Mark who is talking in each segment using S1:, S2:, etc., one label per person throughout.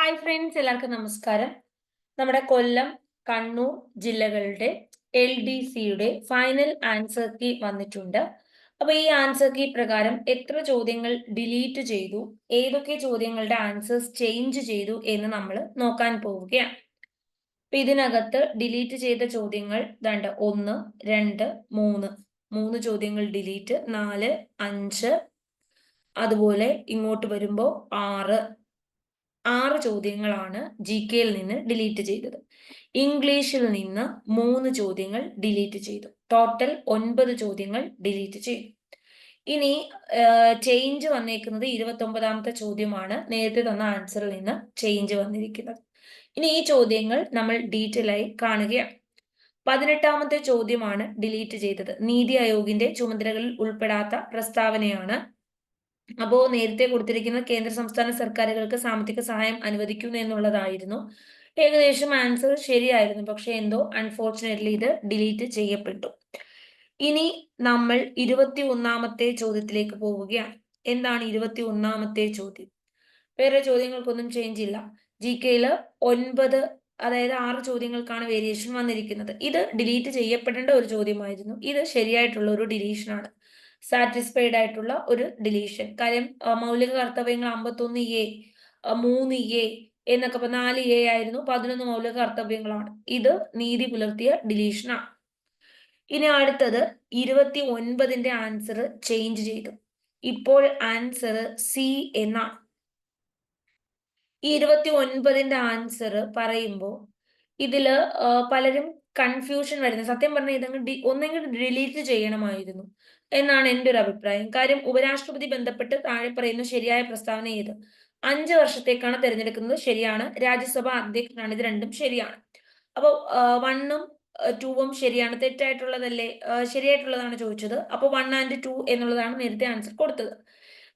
S1: Hi friends എല്ലാവർക്കും നമസ്കാരം. നമ്മുടെ കൊല്ലം കണ്ണൂർ ജില്ലകളുടെ എൽ ഡി സിയുടെ ഫൈനൽ ആൻസർ കീ വന്നിട്ടുണ്ട്. അപ്പൊ ഈ ആൻസർ കീ പ്രകാരം എത്ര ചോദ്യങ്ങൾ ഡിലീറ്റ് ചെയ്തു ഏതൊക്കെ ചോദ്യങ്ങളുടെ ആൻസേഴ്സ് ചേഞ്ച് ചെയ്തു എന്ന് നമ്മൾ നോക്കാൻ പോവുകയാണ്. അപ്പൊ ഇതിനകത്ത് ഡിലീറ്റ് ചെയ്ത ചോദ്യങ്ങൾ രണ്ട് ഒന്ന് രണ്ട് മൂന്ന്. മൂന്ന് ചോദ്യങ്ങൾ ഡിലീറ്റ് നാല് അഞ്ച്. അതുപോലെ ഇങ്ങോട്ട് വരുമ്പോൾ ആറ്. ആറ് ചോദ്യങ്ങളാണ് ജി കെയിൽ നിന്ന് ഡിലീറ്റ് ചെയ്തത്. ഇംഗ്ലീഷിൽ നിന്ന് മൂന്ന് ചോദ്യങ്ങൾ ഡിലീറ്റ് ചെയ്തു. ടോട്ടൽ ഒൻപത് ചോദ്യങ്ങൾ ഡിലീറ്റ് ചെയ്തു. ഇനി ചേഞ്ച് വന്നേക്കുന്നത് ഇരുപത്തി ഒമ്പതാമത്തെ ചോദ്യമാണ്. നേരത്തെ തന്ന ആൻസറിൽ നിന്ന് ചേഞ്ച് വന്നിരിക്കുന്നത്. ഇനി ഈ ചോദ്യങ്ങൾ നമ്മൾ ഡീറ്റെയിൽ ആയി കാണുകയാണ്. പതിനെട്ടാമത്തെ ചോദ്യമാണ് ഡിലീറ്റ് ചെയ്തത്. നീതി ആയോഗിന്റെ ചുമതലകളിൽ ഉൾപ്പെടാത്ത പ്രസ്താവനയാണ് അപ്പോ നേരത്തെ കൊടുത്തിരിക്കുന്ന കേന്ദ്ര സംസ്ഥാന സർക്കാരുകൾക്ക് സാമ്പത്തിക സഹായം അനുവദിക്കുന്നു എന്നുള്ളതായിരുന്നു. ഏകദേശം ആൻസർ ശരിയായിരുന്നു. പക്ഷെ എന്തോ അൺഫോർച്ചുനേറ്റ്ലി ഇത് ഡിലീറ്റ് ചെയ്യപ്പെട്ടു. ഇനി നമ്മൾ ഇരുപത്തി ഒന്നാമത്തെ ചോദ്യത്തിലേക്ക് പോവുകയാണ്. എന്താണ് ഇരുപത്തി ഒന്നാമത്തെ ചോദ്യം? വേറെ ചോദ്യങ്ങൾക്കൊന്നും ചേഞ്ച് ഇല്ല. ജി കെയിൽ ഒൻപത് അതായത് ആറ് ചോദ്യങ്ങൾക്കാണ് വേരിയേഷൻ വന്നിരിക്കുന്നത്. ഇത് ഡിലീറ്റ് ചെയ്യപ്പെടേണ്ട ഒരു ചോദ്യമായിരുന്നു. ഇത് ശരിയായിട്ടുള്ള ഒരു ഡിലീഷൻ ആണ്. സാറ്റിസ്ഫൈഡ് ആയിട്ടുള്ള ഒരു ഡിലീഷൻ കാര്യം മൗലിക കർത്തവ്യങ്ങൾ അമ്പത്തൊന്ന് എ മൂന്ന് എ എന്നൊക്കെ നാല് എ ആയിരുന്നു. പതിനൊന്ന് മൗലിക കർത്തവ്യങ്ങളാണ്. ഇത് നീതി പുലർത്തിയ ഡിലീഷനാണ് ഇനി അടുത്തത് ഇരുപത്തി ഒൻപതിന്റെ ആൻസർ ചേഞ്ച് ചെയ്തു. ഇപ്പോൾ ആൻസർ സി എന്നാണ്. ഈ ഇരുപത്തി ഒൻപതിന്റെ ആൻസർ പറയുമ്പോൾ ഇതിൽ പലരും കൺഫ്യൂഷൻ വരുന്നത്. സത്യം പറഞ്ഞാൽ ഇതങ്ങ് ഒന്നെങ്കിൽ ഡിലീറ്റ് ചെയ്യണമായിരുന്നു എന്നാണ് എന്റെ ഒരു അഭിപ്രായം. കാര്യം ഉപരാഷ്ട്രപതി ബന്ധപ്പെട്ട് താഴെ പറയുന്ന ശരിയായ പ്രസ്താവന ഏത്? അഞ്ച് വർഷത്തേക്കാണ് തിരഞ്ഞെടുക്കുന്നത്. ശരിയാണ്. രാജ്യസഭ അധ്യക്ഷനാണ്. ഇത് രണ്ടും ശരിയാണ്. അപ്പോൾ വണ്ണും ടൂവും ശരിയാണ്. തെറ്റായിട്ടുള്ളതല്ലേ? ശരിയായിട്ടുള്ളതാണ് ചോദിച്ചത്. അപ്പോൾ വൺ ആൻഡ് ടു എന്നുള്ളതാണ് നേരത്തെ ആൻസർ കൊടുത്തത്.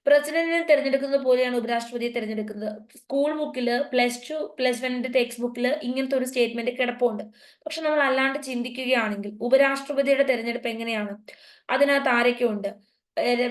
S1: പ്രസിഡന്റിനെ തിരഞ്ഞെടുക്കുന്നത് പോലെയാണ് ഉപരാഷ്ട്രപതിയെ തിരഞ്ഞെടുക്കുന്നത്. സ്കൂൾ ബുക്കിൽ പ്ലസ് ടു പ്ലസ് വണ്ണിന്റെ ടെക്സ്റ്റ് ബുക്കിൽ ഇങ്ങനത്തെ ഒരു സ്റ്റേറ്റ്മെന്റ് കിടപ്പുണ്ട്. പക്ഷെ നമ്മൾ അല്ലാണ്ട് ചിന്തിക്കുകയാണെങ്കിൽ ഉപരാഷ്ട്രപതിയുടെ തെരഞ്ഞെടുപ്പ് എങ്ങനെയാണ്? അതിനകത്ത് ആരൊക്കെ ഉണ്ട്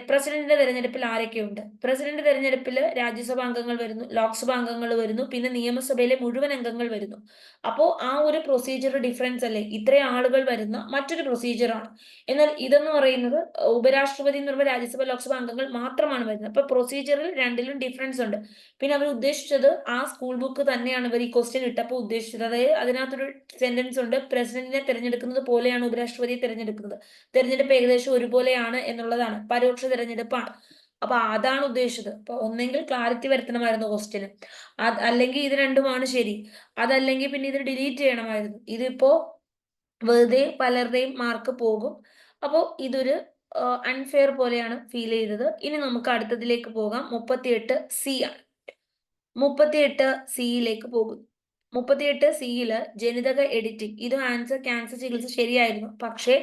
S1: പ്രസിഡന്റിന്റെ തെരഞ്ഞെടുപ്പിൽ ആരൊക്കെയുണ്ട്? പ്രസിഡന്റ് തെരഞ്ഞെടുപ്പിൽ രാജ്യസഭാ അംഗങ്ങൾ വരുന്നു ലോക്സഭാ അംഗങ്ങൾ വരുന്നു പിന്നെ നിയമസഭയിലെ മുഴുവൻ അംഗങ്ങൾ വരുന്നു. അപ്പോ ആ ഒരു പ്രൊസീജിയർ ഡിഫറൻസ് അല്ലേ? ഇത്രയും ആളുകൾ വരുന്ന മറ്റൊരു പ്രൊസീജിയറാണ് എന്നാൽ ഇതെന്ന് പറയുന്നത് ഉപരാഷ്ട്രപതി എന്ന് പറയുമ്പോൾ രാജ്യസഭ ലോക്സഭ അംഗങ്ങൾ മാത്രമാണ് വരുന്നത്. അപ്പൊ പ്രൊസീജിയറിൽ രണ്ടിലും ഡിഫറൻസ് ഉണ്ട്. പിന്നെ അവർ ഉദ്ദേശിച്ചത് ആ സ്കൂൾ ബുക്ക് തന്നെയാണ് ഇവർ ഈ ക്വസ്റ്റ്യൻ ഇട്ടപ്പോൾ ഉദ്ദേശിച്ചത്. അതായത് അതിനകത്തൊരു സെന്റൻസ് ഉണ്ട് പ്രസിഡന്റിനെ തിരഞ്ഞെടുക്കുന്നത് പോലെയാണ് ഉപരാഷ്ട്രപതിയെ തിരഞ്ഞെടുക്കുന്നത്. തിരഞ്ഞെടുപ്പ് ഏകദേശം ഒരുപോലെയാണ് എന്നുള്ളതാണ്. പരോക്ഷ തിരഞ്ഞെടുപ്പാണ് അപ്പൊ അതാണ് ഉദ്ദേശിച്ചത്. അപ്പൊ ഒന്നെങ്കിൽ ക്ലാരിറ്റി വരുത്തണമായിരുന്നു ക്വസ്റ്റ്യന് അത് അല്ലെങ്കിൽ ഇത് രണ്ടുമാണ് ശരി. അതല്ലെങ്കിൽ പിന്നെ ഇത് ഡിലീറ്റ് ചെയ്യണമായിരുന്നു. ഇതിപ്പോ വെറുതെ പലരുടെയും മാർക്ക് പോകും. അപ്പോൾ ഇതൊരു അൺഫെയർ പോലെയാണ് ഫീൽ ചെയ്തത്. ഇനി നമുക്ക് അടുത്തതിലേക്ക് പോകാം. മുപ്പത്തിയെട്ട് സി ആണ്. മുപ്പത്തിയെട്ട് സിയിലേക്ക് പോകും. മുപ്പത്തിയെട്ട് സിയിൽ ജനിതക എഡിറ്റിംഗ് ഇത് ആൻസർ ക്യാൻസർ ചികിത്സ ശരിയായിരുന്നു. പക്ഷേ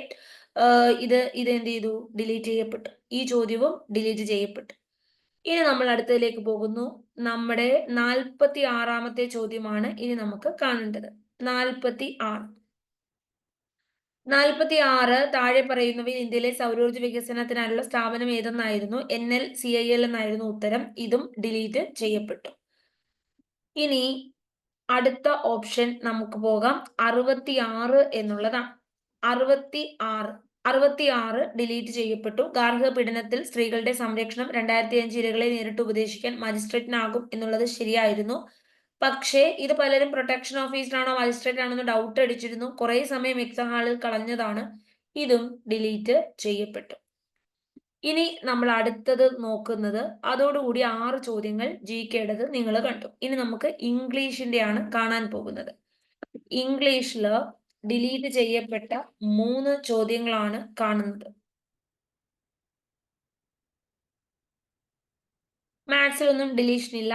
S1: ഇത് ഇത് എന്ത് ചെയ്തു? ഡിലീറ്റ് ചെയ്യപ്പെട്ടു. ഈ ചോദ്യവും ഡിലീറ്റ് ചെയ്യപ്പെട്ടു. ഇനി നമ്മൾ അടുത്തതിലേക്ക് പോകുന്നു. നമ്മുടെ നാൽപ്പത്തി ആറാമത്തെ ചോദ്യമാണ് ഇനി നമുക്ക് കാണേണ്ടത്. നാൽപ്പത്തി ആറ് നാൽപ്പത്തി ആറ് താഴെ പറയുന്നവയിൽ ഇന്ത്യയിലെ സൗരോർജ വികസനത്തിനായുള്ള സ്ഥാപനം ഏതെന്നായിരുന്നു? N L C I L എന്നായിരുന്നു ഉത്തരം. ഇതും ഡിലീറ്റ് ചെയ്യപ്പെട്ടു. ഇനി അടുത്ത ഓപ്ഷൻ നമുക്ക് പോകാം. അറുപത്തി ആറ് എന്നുള്ളതാണ്. അറുപത്തി ആറ് അറുപത്തി ആറ് ഡിലീറ്റ് ചെയ്യപ്പെട്ടു. ഗാർഹിക പീഡനത്തിൽ സ്ത്രീകളുടെ സംരക്ഷണം രണ്ടായിരത്തി അഞ്ച് ഇരകളെ നേരിട്ട് ഉപദേശിക്കാൻ മജിസ്ട്രേറ്റിനാകും എന്നുള്ളത് ശരിയായിരുന്നു. പക്ഷേ ഇത് പലരും പ്രൊട്ടക്ഷൻ ഓഫീസറാണോ മജിസ്ട്രേറ്റ് ആണോ എന്ന് ഡൗട്ട് അടിച്ചിരുന്നു. കുറെ സമയം എക്സാം ഹാളിൽ കളഞ്ഞതാണ്. ഇതും ഡിലീറ്റ് ചെയ്യപ്പെട്ടു. ഇനി നമ്മൾ അടുത്തത് നോക്കുന്നത്. അതോടുകൂടി ആറ് ചോദ്യങ്ങൾ ജി കെയുടേത് നിങ്ങൾ കണ്ടു. ഇനി നമുക്ക് ഇംഗ്ലീഷിന്റെയാണ് കാണാൻ പോകുന്നത്. ഇംഗ്ലീഷിൽ ഡിലീറ്റ് ചെയ്യപ്പെട്ട മൂന്ന് ചോദ്യങ്ങളാണ് കാണുന്നത്. മാത്സിൽ ഒന്നും ഡിലീഷൻ ഇല്ല.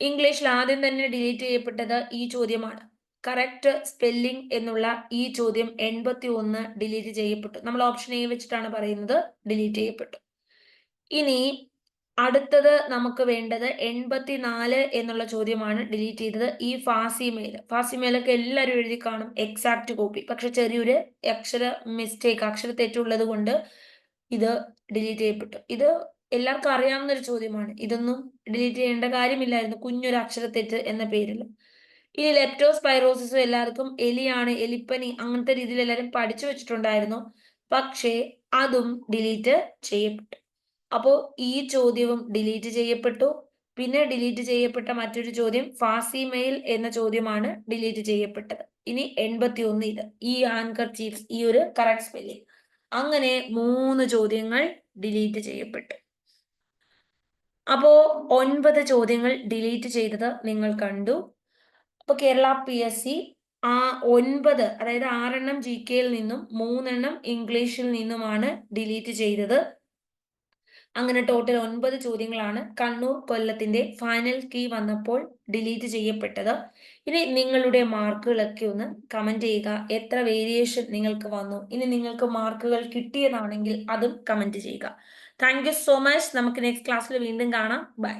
S1: ഇംഗ്ലീഷിൽ ആദ്യം തന്നെ ഡിലീറ്റ് ചെയ്യപ്പെട്ടത് ഈ ചോദ്യമാണ്. കറക്റ്റ് സ്പെല്ലിംഗ് എന്നുള്ള ഈ ചോദ്യം എൺപത്തി ഒന്ന് ഡിലീറ്റ് ചെയ്യപ്പെട്ടു. നമ്മൾ ഓപ്ഷൻ എ വെച്ചിട്ടാണ് പറയുന്നത് ഡിലീറ്റ് ചെയ്യപ്പെട്ടു. ഇനി അടുത്തത് നമുക്ക് വേണ്ടത് എൺപത്തിനാല് എന്നുള്ള ചോദ്യമാണ് ഡിലീറ്റ് ചെയ്തത്. ഈ ഫാസിമെയിൽ ഫാസിമെയിലൊക്കെ എല്ലാവരും എഴുതി കാണും. എക്സാക്ട് കോപ്പി പക്ഷെ ചെറിയൊരു അക്ഷര മിസ്റ്റേക്ക് അക്ഷര തെറ്റുള്ളത് കൊണ്ട് ഇത് ഡിലീറ്റ് ചെയ്യപ്പെട്ടു. ഇത് എല്ലാവർക്കും അറിയാവുന്ന ഒരു ചോദ്യമാണ്. ഇതൊന്നും ഡിലീറ്റ് ചെയ്യേണ്ട കാര്യമില്ലായിരുന്നു. കുഞ്ഞൊരു അക്ഷരത്തെറ്റ് എന്ന പേരിൽ. ഇനി ലെപ്റ്റോസ്പൈറോസിസും എല്ലാവർക്കും എലിയാണ് എലിപ്പനി അങ്ങനത്തെ രീതിയിൽ എല്ലാവരും പഠിച്ചു വെച്ചിട്ടുണ്ടായിരുന്നു. പക്ഷേ അതും ഡിലീറ്റ് ചെയ്യപ്പെട്ടു. അപ്പോൾ ഈ ചോദ്യവും ഡിലീറ്റ് ചെയ്യപ്പെട്ടു. പിന്നെ ഡിലീറ്റ് ചെയ്യപ്പെട്ട മറ്റൊരു ചോദ്യം ഫാസി മെയിൽ എന്ന ചോദ്യമാണ് ഡിലീറ്റ് ചെയ്യപ്പെട്ടത്. ഇനി എൺപത്തി ഒന്ന് ഇത്. ഈ ആൻകർ ചീഫ്സ് ഈ ഒരു കറക്റ്റ് സ്പെല്ലിംഗ് അങ്ങനെ മൂന്ന് ചോദ്യങ്ങൾ ഡിലീറ്റ് ചെയ്യപ്പെട്ടു. അപ്പോ ഒൻപത് ചോദ്യങ്ങൾ ഡിലീറ്റ് ചെയ്തത് നിങ്ങൾ കണ്ടു. അപ്പൊ കേരള പി എസ് സി ആ ഒൻപത് അതായത് ആറെണ്ണം ജി കെയിൽ നിന്നും മൂന്നെണ്ണം ഇംഗ്ലീഷിൽ നിന്നുമാണ് ഡിലീറ്റ് ചെയ്തത്. അങ്ങനെ ടോട്ടൽ ഒൻപത് ചോദ്യങ്ങളാണ് കണ്ണൂർ കൊല്ലത്തിന്റെ ഫൈനൽ കീ വന്നപ്പോൾ ഡിലീറ്റ് ചെയ്യപ്പെട്ടത്. ഇനി നിങ്ങളുടെ മാർക്കുകളൊക്കെ ഒന്ന് കമന്റ് ചെയ്യുക. എത്ര വേരിയേഷൻ നിങ്ങൾക്ക് വന്നു? ഇനി നിങ്ങൾക്ക് മാർക്കുകൾ കിട്ടിയതാണെങ്കിൽ അതും കമന്റ് ചെയ്യുക. താങ്ക് സോ മച്ച് നമുക്ക് നെക്സ്റ്റ് ക്ലാസ്സിൽ വീണ്ടും കാണാം. ബൈ